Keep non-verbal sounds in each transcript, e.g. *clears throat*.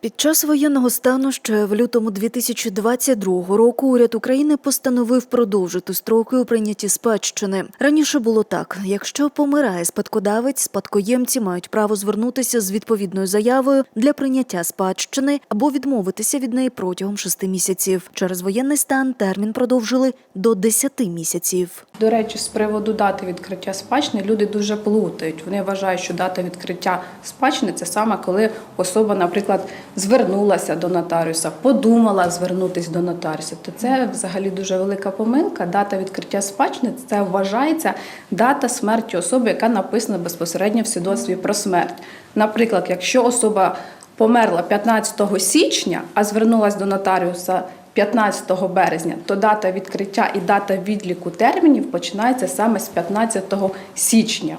Під час воєнного стану ще в лютому 2022 року уряд України постановив продовжити строки у прийнятті спадщини. Раніше було так: якщо помирає спадкодавець, спадкоємці мають право звернутися з відповідною заявою для прийняття спадщини або відмовитися від неї протягом шести місяців. Через воєнний стан термін продовжили до 10 місяців. До речі, з приводу дати відкриття спадщини люди дуже плутають. Вони вважають, що дата відкриття спадщини це саме коли особа, наприклад, звернулася до нотаріуса, подумала звернутися до нотаріуса. То це взагалі дуже велика помилка. Дата відкриття спадщини це вважається дата смерті особи, яка написана безпосередньо в свідоцтві про смерть. Наприклад, якщо особа померла 15 січня, а звернулася до нотаріуса 15 березня, то дата відкриття і дата відліку термінів починається саме з 15 січня.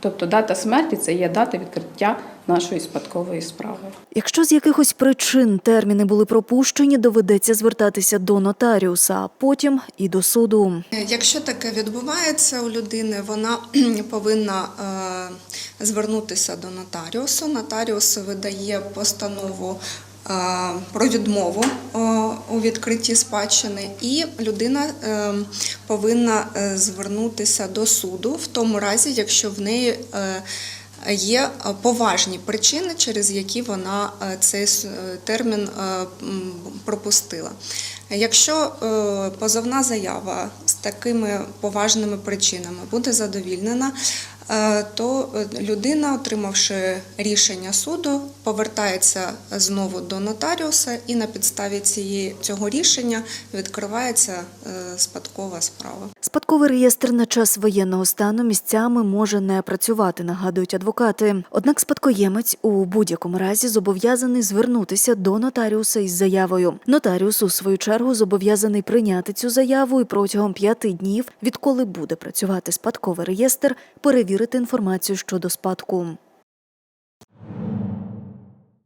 Тобто дата смерті це є дата відкриття нашої спадкової справи. Якщо з якихось причин терміни були пропущені, доведеться звертатися до нотаріуса, а потім і до суду. Якщо таке відбувається у людини, вона *clears throat* повинна е, звернутися до нотаріусу. Нотаріус видає постанову е, про відмову е, у відкритті спадщини, і людина е, повинна е, звернутися до суду в тому разі, якщо в неї е, Є поважні причини, через які вона е, цей термін пропустила. Якщо позовна заява з такими поважними причинами буде задовільнена, то е, людина, отримавши рішення суду, повертається знову до нотаріуса і на підставі цієї цього рішення відкривається е, спадкова справа. Спадковий реєстр на час воєнного стану місцями може не працювати, нагадують адвокати. Однак спадкоємець у будь-якому разі зобов'язаний звернутися до нотаріуса із заявою. Нотаріус, у свою чергу, зобов'язаний прийняти цю заяву і протягом п'яти днів, відколи буде працювати спадковий реєстр, перевірити інформацію щодо спадку.